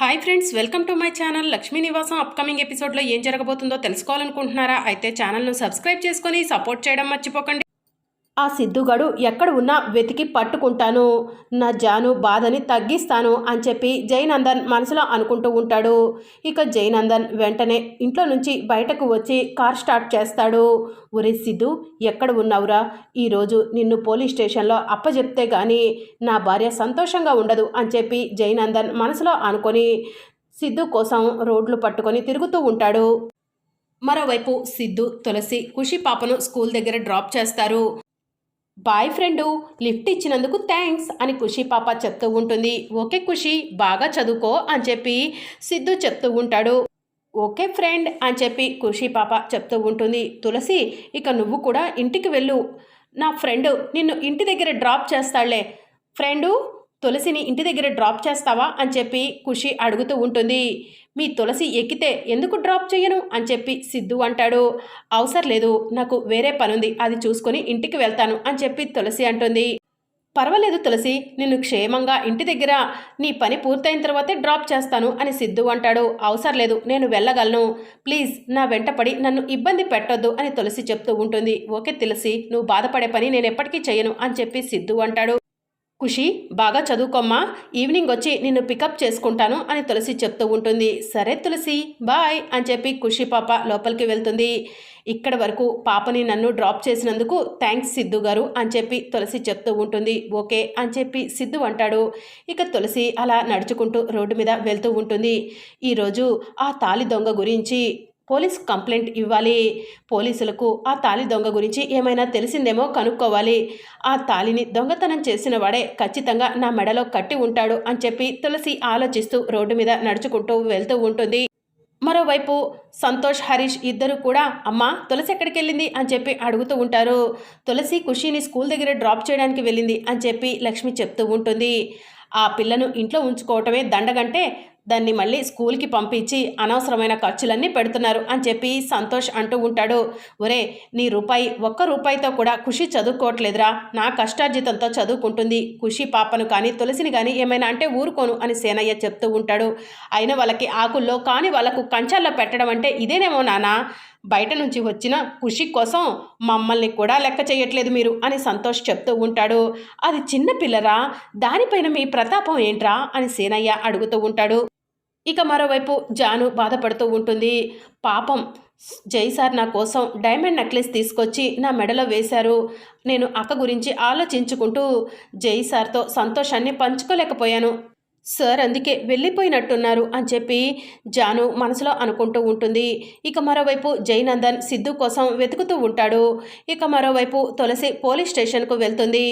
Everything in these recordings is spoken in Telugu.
Hi friends welcome to my channel Lakshmi Nivasam upcoming ఎపిసోడ్లో ఏం జరగబోతుందో తెలుసుకోవాలనుకుంటున్నారా? అయితే ఛానల్ను సబ్స్క్రైబ్ చేసుకొని సపోర్ట్ చేయడం మర్చిపోకండి. ఆ సిద్ధుగాడు ఎక్కడ ఉన్నా వెతికి పట్టుకుంటాను. నా జాను బాధని తగ్గిస్తాను అని చెప్పి జయనందన్ మనసులో అనుకుంటూ ఉంటాడు. ఇక జయనందన్ వెంటనే ఇంట్లో నుంచి బయటకు వచ్చి కార్ స్టార్ట్ చేస్తాడు. ఒరే సిద్ధు ఎక్కడ ఉన్నావురా? ఈరోజు నిన్ను పోలీస్ స్టేషన్లో అప్పచెప్తే కానీ నా భార్య సంతోషంగా ఉండదు అని చెప్పి జయనందన్ మనసులో అనుకొని సిద్ధు కోసం రోడ్లు పట్టుకొని తిరుగుతూ ఉంటాడు. మరోవైపు సిద్ధు తులసి ఖుషి పాపను స్కూల్ దగ్గర డ్రాప్ చేస్తారు. బాయ్ ఫ్రెండు లిఫ్ట్ ఇచ్చినందుకు థ్యాంక్స్ అని ఖుషి పాప చెప్తూ ఉంటుంది. ఓకే ఖుషి బాగా చదువుకో అని చెప్పి సిద్ధు చెప్తూ ఉంటాడు. ఓకే ఫ్రెండ్ అని చెప్పి ఖుషి పాప చెప్తూ ఉంటుంది. తులసి ఇక నువ్వు కూడా ఇంటికి వెళ్ళు. నా ఫ్రెండ్ నిన్ను ఇంటి దగ్గర డ్రాప్ చేస్తాడులే ఫ్రెండు తులసిని ఇంటి దగ్గర డ్రాప్ చేస్తావా? అని చెప్పి ఖుషి అడుగుతూ ఉంటుంది. మీ తులసి ఎక్కితే ఎందుకు డ్రాప్ చేయను అని చెప్పి సిద్ధు అంటాడు. అవసరం లేదు నాకు వేరే పనుంది అది చూసుకొని ఇంటికి వెళ్తాను అని చెప్పి తులసి అంటుంది. పర్వాలేదు తులసి నిన్ను క్షేమంగా ఇంటి దగ్గర నీ పని పూర్తయిన తర్వాతే డ్రాప్ చేస్తాను అని సిద్ధు అంటాడు. అవసరం లేదు నేను వెళ్ళగలను. ప్లీజ్ నా వెంటపడి నన్ను ఇబ్బంది పెట్టొద్దు అని తులసి చెప్తూ ఉంటుంది. ఓకే తులసి నువ్వు బాధపడే పని నేను ఎప్పటికీ చేయను అని చెప్పి సిద్ధు అంటాడు. ఖుషి బాగా చదువుకోమ్మా ఈవినింగ్ వచ్చి నిన్ను పికప్ చేసుకుంటాను అని తులసి చెప్తూ ఉంటుంది. సరే తులసి బాయ్ అని చెప్పి ఖుషి పాప లోపలికి వెళ్తుంది. ఇక్కడ వరకు పాపని నన్ను డ్రాప్ చేసినందుకు థ్యాంక్స్ సిద్ధు గారు అని చెప్పి తులసి చెప్తూ ఉంటుంది. ఓకే అని చెప్పి సిద్ధు అంటాడు. ఇక తులసి అలా నడుచుకుంటూ రోడ్డు మీద వెళ్తూ ఉంటుంది. ఈరోజు ఆ తాలి దొంగ గురించి పోలీస్ కంప్లైంట్ ఇవ్వాలి. పోలీసులకు ఆ తాలి దొంగ గురించి ఏమైనా తెలిసిందేమో కనుక్కోవాలి. ఆ తాలిని దొంగతనం చేసిన వాడే ఖచ్చితంగా నా మెడలో కట్టి ఉంటాడు అని చెప్పి తులసి ఆలోచిస్తూ రోడ్డు మీద నడుచుకుంటూ వెళ్తూ ఉంటుంది. మరోవైపు సంతోష్ హరీష్ ఇద్దరు కూడా అమ్మ తులసి ఎక్కడికి వెళ్ళింది? అని చెప్పి అడుగుతూ ఉంటారు. తులసి ఖుషిని స్కూల్ దగ్గర డ్రాప్ చేయడానికి వెళ్ళింది అని చెప్పి లక్ష్మి చెప్తూ ఉంటుంది. ఆ పిల్లను ఇంట్లో ఉంచుకోవటమే దండగంటే దాన్ని మళ్ళీ స్కూల్కి పంపించి అనవసరమైన ఖర్చులన్నీ పెడుతున్నారు అని చెప్పి సంతోష్ అంటూ ఉంటాడు. ఒరే నీ రూపాయి ఒక్క రూపాయితో కూడా ఖుషి చదువుకోవట్లేదురా. నా కష్టార్జితంతో చదువుకుంటుంది. ఖుషి పాపను కానీ తులసిని కానీ ఏమైనా అంటే ఊరుకోను అని సేనయ్య చెప్తూ ఉంటాడు. అయిన వాళ్ళకి ఆకుల్లో కానీ వాళ్ళకు కంచాల్లో పెట్టడం అంటే ఇదేనేమో నానా? బయట నుంచి వచ్చిన ఖుషి కోసం మమ్మల్ని కూడా లెక్క చేయట్లేదు మీరు అని సంతోష్ చెప్తూ ఉంటాడు. అది చిన్న పిల్లరా? దానిపైన మీ ప్రతాపం ఏంట్రా? అని సేనయ్య అడుగుతూ ఉంటాడు. ఇక మరోవైపు జాను బాధపడుతూ ఉంటుంది. పాపం జై సార్ నా కోసం డైమండ్ నెక్లెస్ తీసుకొచ్చి నా మెడలో వేశారు. నేను అక్క గురించి ఆలోచించుకుంటూ జై సార్తో సంతోషాన్ని పంచుకోలేకపోయాను. సార్ అందుకే వెళ్ళిపోయినట్టున్నారు అని చెప్పి జాను మనసులో అనుకుంటూ ఉంటుంది. ఇక మరోవైపు జైనందన్ సిద్ధు కోసం వెతుకుతూ ఉంటాడు. ఇక మరోవైపు తులసి పోలీస్ స్టేషన్కు వెళ్తుంది.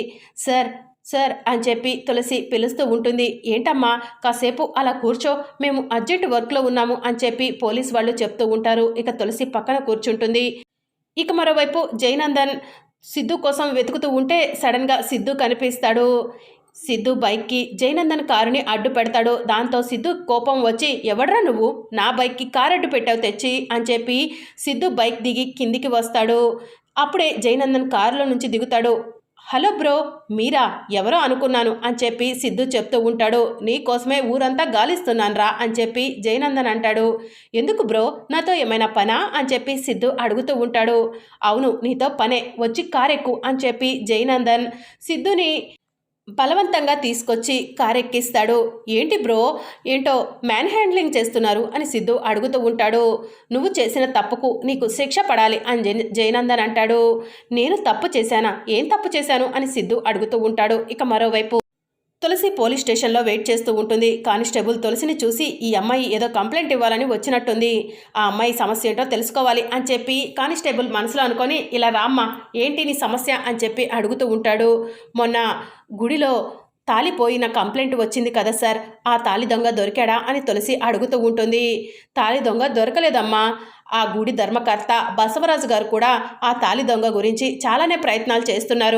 సార్ సార్ అని చెప్పి తులసి పిలుస్తూ ఉంటుంది. ఏంటమ్మా కాసేపు అలా కూర్చో మేము అర్జెంట్ వర్క్లో ఉన్నాము అని చెప్పి పోలీస్ వాళ్ళు చెప్తూ ఉంటారు. ఇక తులసి పక్కన కూర్చుంటుంది. ఇక మరోవైపు జైనందన్ సిద్ధు కోసం వెతుకుతూ ఉంటే సడన్గా సిద్ధు కనిపిస్తాడు. సిద్ధు బైక్కి జయనందన్ కారుని అడ్డు పెడతాడు. దాంతో సిద్ధు కోపం వచ్చి ఎవడ్రా నువ్వు? నా బైక్కి కారు అడ్డు పెట్టావు తెచ్చి అని చెప్పి సిద్ధు బైక్ దిగి కిందికి వస్తాడు. అప్పుడే జయనందన్ కారులో నుంచి దిగుతాడు. హలో బ్రో మీరా? ఎవరో అనుకున్నాను అని చెప్పి సిద్ధు చెప్తూ ఉంటాడు. నీకోసమే ఊరంతా గాలిస్తున్నాను రా అని చెప్పి జయనందన్ అంటాడు. ఎందుకు బ్రో నాతో ఏమైనా పనా అని చెప్పి సిద్ధు అడుగుతూ ఉంటాడు. అవును నీతో పనే వచ్చి కారెక్కు అని చెప్పి జయనందన్ సిద్ధుని బలవంతంగా తీసుకొచ్చి కారెక్కిస్తాడు. ఏంటి బ్రో? ఏంటో మ్యాన్ హ్యాండ్లింగ్ చేస్తున్నారు అని సిద్ధు అడుగుతూ ఉంటాడు. నువ్వు చేసిన తప్పుకు నీకు శిక్ష పడాలి అని జై జయనందన్ అంటాడు. నేను తప్పు చేశానా? ఏం తప్పు చేశాను? అని సిద్ధు అడుగుతూ ఉంటాడు. ఇక మరోవైపు తులసి పోలీస్ స్టేషన్లో వెయిట్ చేస్తూ ఉంటుంది. కానిస్టేబుల్ తులసిని చూసి ఈ అమ్మాయి ఏదో కంప్లైంట్ ఇవ్వాలని వచ్చినట్టుంది. ఆ అమ్మాయి సమస్య ఏంటో తెలుసుకోవాలి అని చెప్పి కానిస్టేబుల్ మనసులో అనుకొని ఇలా రామ్మ ఏంటి నీ సమస్య అని చెప్పి అడుగుతూ ఉంటాడు. మొన్న గుడిలో తాలిపోయిన కంప్లైంట్ వచ్చింది కదా సార్ ఆ తాలి దొంగ దొరికాడా అని తులసి అడుగుతూ ఉంటుంది. తాలి దొంగ దొరకలేదమ్మా. ఆ గుడి ధర్మకర్త బసవరాజు గారు కూడా ఆ తాలి దొంగ గురించి చాలానే ప్రయత్నాలు చేస్తున్నారు.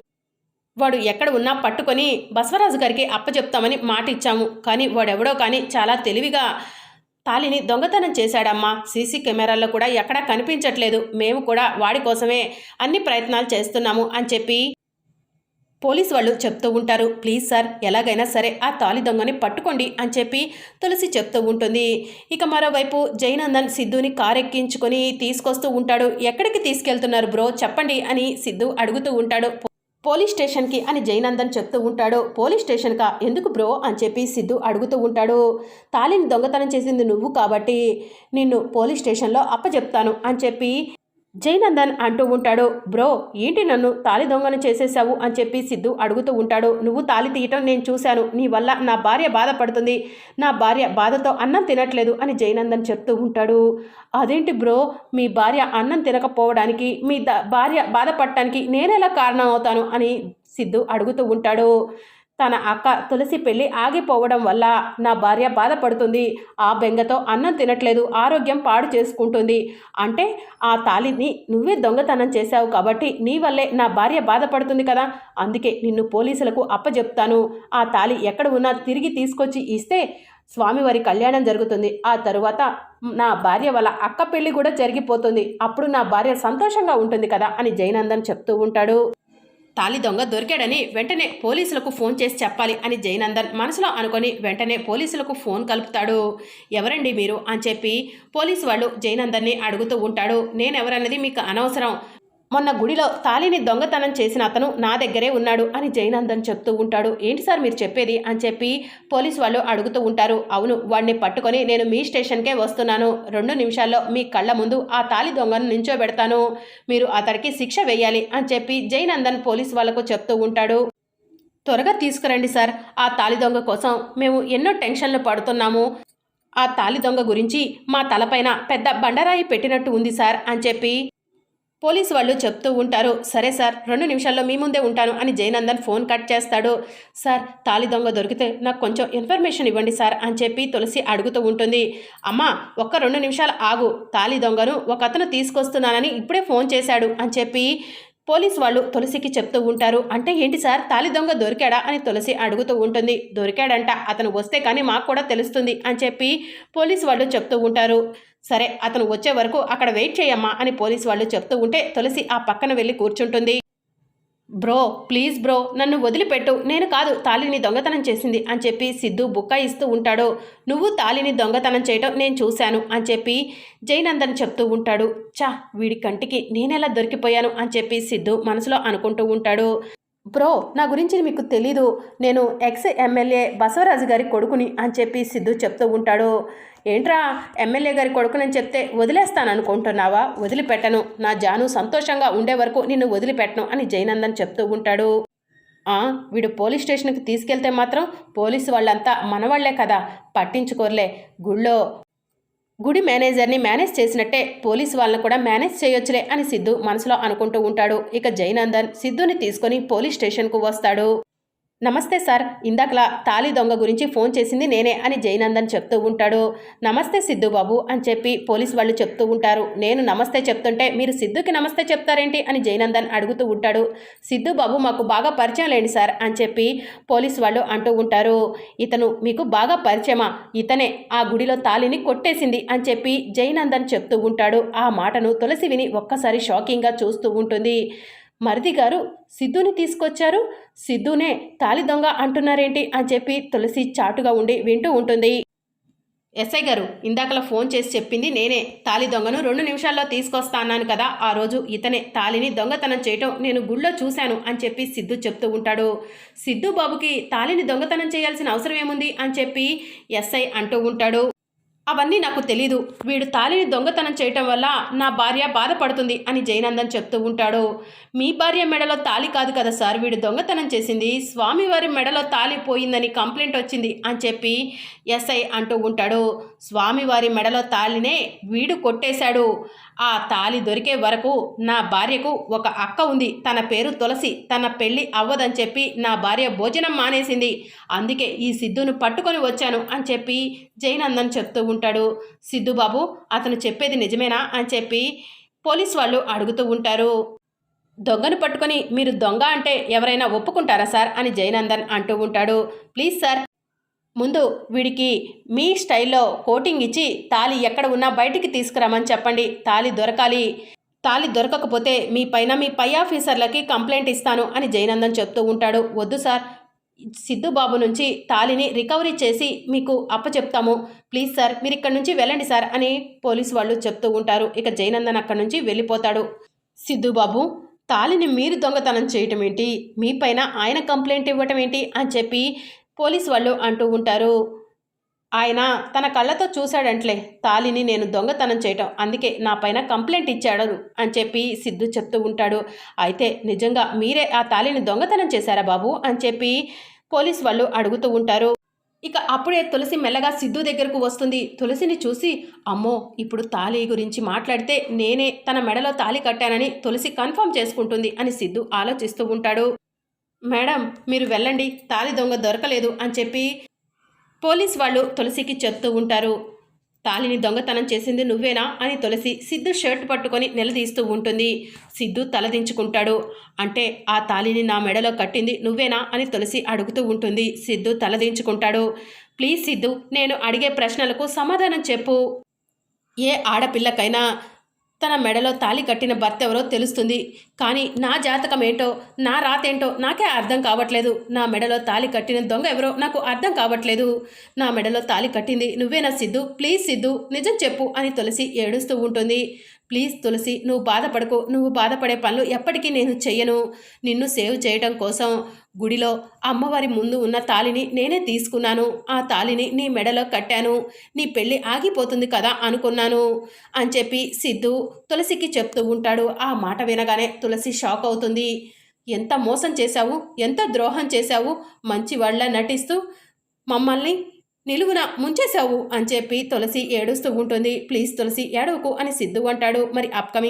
వాడు ఎక్కడ ఉన్నా పట్టుకొని బసవరాజు గారికి అప్పచెప్తామని మాట ఇచ్చాము. కానీ వాడెవడో కానీ చాలా తెలివిగా తాలిని దొంగతనం చేశాడమ్మా. సీసీ కెమెరాల్లో కూడా ఎక్కడా కనిపించట్లేదు. మేము కూడా వాడి కోసమే అన్ని ప్రయత్నాలు చేస్తున్నాము అని చెప్పి పోలీస్ వాళ్ళు చెప్తూ ఉంటారు. ప్లీజ్ సార్ ఎలాగైనా సరే ఆ తాలి దొంగని పట్టుకోండి అని చెప్పి తులసి చెప్తూ ఉంటుంది. ఇక మరోవైపు జైనందన్ సిద్ధుని కారెక్కించుకొని తీసుకొస్తూ ఉంటాడు. ఎక్కడికి తీసుకెళ్తున్నారు బ్రో? చెప్పండి అని సిద్ధు అడుగుతూ ఉంటాడు. పోలీస్ స్టేషన్కి అని జైనందన్ చెప్తూ ఉంటాడు. పోలీస్ స్టేషన్కా? ఎందుకు బ్రో? అని చెప్పి సిద్ధు అడుగుతూ ఉంటాడు. తాళిని దొంగతనం చేసింది నువ్వు కాబట్టి నిన్ను పోలీస్ స్టేషన్లో అప్పచెప్తాను అని చెప్పి జైనందన్ అంటూ ఉంటాడు బ్రో ఏంటి నన్ను తాలి దొంగను చేసేసావు అని చెప్పి సిద్ధు అడుగుతూ ఉంటాడు నువ్వు తాలి తీయటం నేను చూశాను నీ వల్ల నా భార్య బాధపడుతుంది నా భార్య బాధతో అన్నం తినట్లేదు అని జైనందన్ చెప్తూ ఉంటాడు. అదేంటి బ్రో మీ భార్య అన్నం తినకపోవడానికి మీ ద భార్య బాధపడటానికి నేనెలా కారణం అవుతాను? అని సిద్ధు అడుగుతూ ఉంటాడు. తన అక్క తులసి పెళ్ళి ఆగిపోవడం వల్ల నా భార్య బాధపడుతుంది. ఆ బెంగతో అన్నం తినట్లేదు. ఆరోగ్యం పాడు చేసుకుంటుంది. అంటే ఆ తాళిని నువ్వే దొంగతనం చేశావు కాబట్టి నీ వల్లే నా భార్య బాధపడుతుంది కదా. అందుకే నిన్ను పోలీసులకు అప్పజెప్తాను. ఆ తాళి ఎక్కడ ఉన్నా తిరిగి తీసుకొచ్చి ఇస్తే స్వామివారి కళ్యాణం జరుగుతుంది. ఆ తరువాత నా భార్య వాళ్ళ అక్క పెళ్ళి కూడా జరిగిపోతుంది. అప్పుడు నా భార్య సంతోషంగా ఉంటుంది కదా అని జైనందన్ చెప్తూ ఉంటాడు. తాలి దొంగ దొరికాడని వెంటనే పోలీసులకు ఫోన్ చేసి చెప్పాలి అని జయనందన్ మనసులో అనుకొని వెంటనే పోలీసులకు ఫోన్ కలుపుతాడు. ఎవరండి మీరు? అని చెప్పి పోలీసు వాళ్ళు జయనందన్ని అడుగుతూ ఉంటాడు. నేనెవరన్నది మీకు అనవసరం. మొన్న గుడిలో తాలిని దొంగతనం చేసిన అతను నా దగ్గరే ఉన్నాడు అని జైనందన్ చెప్తూ ఉంటాడు. ఏంటి సార్ మీరు చెప్పేది? అని చెప్పి పోలీసు వాళ్ళు అడుగుతూ ఉంటారు. అవును వాడిని పట్టుకొని నేను మీ స్టేషన్కే వస్తున్నాను. రెండు నిమిషాల్లో మీ కళ్ళ ముందు ఆ తాలి దొంగను నించోబెడతాను. మీరు అతడికి శిక్ష వేయాలి అని చెప్పి జైనందన్ పోలీసు వాళ్ళకు చెప్తూ ఉంటాడు. త్వరగా తీసుకురండి సార్. ఆ తాలి దొంగ కోసం మేము ఎన్నో టెన్షన్లు పడుతున్నాము. ఆ తాలి దొంగ గురించి మా తలపైన పెద్ద బండరాయి పెట్టినట్టు ఉంది సార్ అని చెప్పి పోలీసు వాళ్ళు చెప్తూ ఉంటారు సరే సార్ రెండు నిమిషాల్లో మీ ముందే ఉంటాను అని జయనందన్ ఫోన్ కట్ చేస్తాడు. సార్ తాలి దొంగ దొరికితే నాకు కొంచెం ఇన్ఫర్మేషన్ ఇవ్వండి సార్ అని చెప్పి తులసి అడుగుతూ ఉంటుంది. అమ్మా ఒక్క రెండు నిమిషాలు ఆగు తాలి దొంగను ఒక అతను తీసుకొస్తున్నానని ఇప్పుడే ఫోన్ చేశాడు అని చెప్పి పోలీస్ వాళ్ళు తులసికి చెప్తూ ఉంటారు. అంటే ఏంటి సార్? తాలి దొంగ దొరికాడా? అని తులసి అడుగుతూ ఉంటుంది. దొరికాడంట. అతను వస్తే కానీ మాకు కూడా తెలుస్తుంది అని చెప్పి పోలీస్ వాళ్ళు చెప్తూ ఉంటారు. సరే అతను వచ్చే వరకు అక్కడ వెయిట్ చేయమ్మా అని పోలీస్ వాళ్ళు చెప్తూ ఉంటే తులసి ఆ పక్కన వెళ్ళి కూర్చుంటుంది. బ్రో ప్లీజ్ బ్రో నన్ను వదిలిపెట్టు. నేను కాదు తాలిని దొంగతనం చేసింది అని చెప్పి సిద్ధు బుక్క ఇస్తూ ఉంటాడు. నువ్వు తాలిని దొంగతనం చేయటం నేను చూశాను అని చెప్పి జైనందన్ చెప్తూ ఉంటాడు. చా వీడి కంటికి నేనెలా దొరికిపోయాను అని చెప్పి సిద్ధు మనసులో అనుకుంటూ ఉంటాడు. బ్రో నా గురించి మీకు తెలీదు. నేను ఎక్స్ ఎమ్మెల్యే బసవరాజు గారి కొడుకుని అని చెప్పి సిద్ధు చెప్తూ ఉంటాడు. ఏంట్రా ఎమ్మెల్యే గారి కొడుకునని చెప్తే వదిలేస్తాను అనుకుంటున్నావా? వదిలిపెట్టను. నా జాను సంతోషంగా ఉండే వరకు నిన్ను వదిలిపెట్టను అని జయనందన్ చెప్తూ ఉంటాడు. వీడు పోలీస్ స్టేషన్కి తీసుకెళ్తే మాత్రం పోలీసు వాళ్ళంతా మనవాళ్ళే కదా. పట్టించుకోర్లే. గుళ్ళో గుడి మేనేజర్ని మేనేజ్ చేసినట్టే పోలీసు వాళ్ళని కూడా మేనేజ్ చేయొచ్చులే అని సిద్ధు మనసులో అనుకుంటూ ఉంటాడు. ఇక జయనందన్ సిద్ధుని తీసుకొని పోలీస్ స్టేషన్కు వస్తాడు. నమస్తే సార్ ఇందాకలా తాలి దొంగ గురించి ఫోన్ చేసింది నేనే అని జయనందన్ చెప్తూ ఉంటాడు. నమస్తే సిద్ధుబాబు అని చెప్పి పోలీస్ వాళ్ళు చెప్తూ ఉంటారు. నేను నమస్తే చెప్తుంటే మీరు సిద్ధుకి నమస్తే చెప్తారేంటి అని జయనందన్ అడుగుతూ ఉంటాడు. సిద్ధుబాబు మాకు బాగా పరిచయం లేండి సార్ అని చెప్పి పోలీస్ వాళ్ళు అంటూ ఉంటారు. ఇతను మీకు బాగా పరిచయమా? ఇతనే ఆ గుడిలో తాలిని కొట్టేసింది అని చెప్పి జయనందన్ చెప్తూ ఉంటాడు. ఆ మాటను తులసి విని ఒక్కసారి షాకింగ్గా చూస్తూ ఉంటుంది. మరిది గారు సిద్ధుని తీసుకొచ్చారు. సిద్ధునే తాలి దొంగ అంటున్నారేంటి అని చెప్పి తులసి చాటుగా ఉండి వింటూ ఉంటుంది. ఎస్ఐ గారు ఇందాకలా ఫోన్ చేసి చెప్పింది నేనే. తాలి దొంగను రెండు నిమిషాల్లో తీసుకొస్తా అన్నాను కదా. ఆ రోజు ఇతనే తాలిని దొంగతనం చేయటం నేను గుళ్ళో చూశాను అని చెప్పి సిద్ధు చెప్తూ ఉంటాడు. సిద్ధు బాబుకి తాలిని దొంగతనం చేయాల్సిన అవసరం ఏముంది అని చెప్పి ఎస్ఐ అంటూ ఉంటాడు. అవన్నీ నాకు తెలీదు. వీడు తాలిని దొంగతనం చేయటం వల్ల నా భార్య బాధపడుతుంది అని జయనందన్ చెప్తూ ఉంటాడు. మీ భార్య మెడలో తాలి కాదు కదా సార్? వీడు దొంగతనం చేసింది. స్వామివారి మెడలో తాలి పోయిందని కంప్లైంట్ వచ్చింది అని చెప్పి ఎస్ఐ అంటూ ఉంటాడు. స్వామివారి మెడలో తాలినే వీడు కొట్టేశాడు. ఆ తాలి దొరికే వరకు నా భార్యకు ఒక అక్క ఉంది. తన పేరు తులసి తన పెళ్ళి అవ్వదని చెప్పి నా భార్య భోజనం మానేసింది. అందుకే ఈ సిద్ధును పట్టుకొని వచ్చాను అని చెప్పి జైనందన్ చెప్తూ ఉంటాడు. సిద్ధుబాబు అతను చెప్పేది నిజమేనా? అని చెప్పి పోలీస్ వాళ్ళు అడుగుతూ ఉంటారు. దొంగను పట్టుకొని మీరు దొంగ అంటే ఎవరైనా ఒప్పుకుంటారా సార్? అని జైనందన్ అంటూ ఉంటాడు. ప్లీజ్ సార్ ముందు వీడికి మీ స్టైల్లో కోటింగ్ ఇచ్చి తాలి ఎక్కడ ఉన్నా బయటికి తీసుకురామని చెప్పండి. తాలి దొరకాలి. తాళి దొరకకపోతే మీ పైన మీ పై ఆఫీసర్లకి కంప్లైంట్ ఇస్తాను అని జయనందన్ చెప్తూ ఉంటాడు. వద్దు సార్. సిద్ధుబాబు నుంచి తాళిని రికవరీ చేసి మీకు అప్పచెప్తాము. ప్లీజ్ సార్ మీరు ఇక్కడ నుంచి వెళ్ళండి సార్ అని పోలీసు వాళ్ళు చెప్తూ ఉంటారు. ఇక జయనందన్ అక్కడి నుంచి వెళ్ళిపోతాడు. సిద్ధుబాబు తాళిని మీరు దొంగతనం చేయటం ఏంటి? మీ పైన ఆయన కంప్లైంట్ ఇవ్వటం ఏంటి అని చెప్పి పోలీసు వాళ్ళు అంటూ ఉంటారు. ఆయన తన కళ్ళతో చూశాడంట్లే తాలిని నేను దొంగతనం చేయటం అందుకే నా పైన కంప్లైంట్ ఇచ్చాడు అని చెప్పి సిద్ధు చెప్తూ ఉంటాడు. అయితే నిజంగా మీరే ఆ తాలిని దొంగతనం చేశారా బాబు? అని చెప్పి పోలీస్ వాళ్ళు అడుగుతూ ఉంటారు. ఇక అప్పుడే తులసి మెల్లగా సిద్ధు దగ్గరకు వస్తుంది. తులసిని చూసి అమ్మో ఇప్పుడు తాళి గురించి మాట్లాడితే నేనే తన మెడలో తాళి కట్టానని తులసి కన్ఫర్మ్ చేసుకుంటుంది అని సిద్ధు ఆలోచిస్తూ ఉంటాడు. మేడం మీరు వెళ్ళండి. తాళి దొంగ దొరకలేదు అని చెప్పి పోలీస్ వాళ్ళు తులసికి చెప్తూ ఉంటారు. తాలిని దొంగతనం చేసింది నువ్వేనా అని తులసి సిద్ధు షర్ట్ పట్టుకొని నిలదీస్తూ ఉంటుంది. సిద్ధు తలదించుకుంటాడు అంటే ఆ తాలిని నా మెడలో కట్టింది నువ్వేనా అని తులసి అడుగుతూ ఉంటుంది. సిద్ధు తలదించుకుంటాడు ప్లీజ్ సిద్ధు నేను అడిగే ప్రశ్నలకు సమాధానం చెప్పు. ఏ ఆడపిల్లకైనా తన మెడలో తాళి కట్టిన భర్త ఎవరో తెలుస్తుంది. కానీ నా జాతకం ఏంటో నా రాతేంటో నాకే అర్థం కావట్లేదు. నా మెడలో తాళి కట్టిన దొంగ ఎవరో నాకు అర్థం కావట్లేదు. నా మెడలో తాళి కట్టింది నువ్వేనా సిద్ధు? ప్లీజ్ సిద్ధు నిజం చెప్పు అని తులసి ఏడుస్తూ ఉంటుంది. ప్లీజ్ తులసి నువ్వు బాధపడకు. నువ్వు బాధపడే పనులు ఎప్పటికీ నేను చెయ్యను. నిన్ను సేవ్ చేయటం కోసం గుడిలో అమ్మవారి ముందు ఉన్న తాళిని నేనే తీసుకున్నాను. ఆ తాళిని నీ మెడలో కట్టాను. నీ పెళ్ళి ఆగిపోతుంది కదా అనుకున్నాను అని చెప్పి సిద్ధు తులసికి చెప్తూ ఉంటాడు. ఆ మాట వినగానే తులసి షాక్ అవుతుంది. ఎంత మోసం చేశావు? ఎంత ద్రోహం చేశావు? మంచి వాళ్ళ నటిస్తూ మమ్మల్ని నిలువున ముంచేశావు అని చెప్పి తులసి ఏడుస్తూ ఉంటుంది. ప్లీజ్ తులసి ఏడవకు అని సిద్ధు అంటాడు. మరి అప్కమింగ్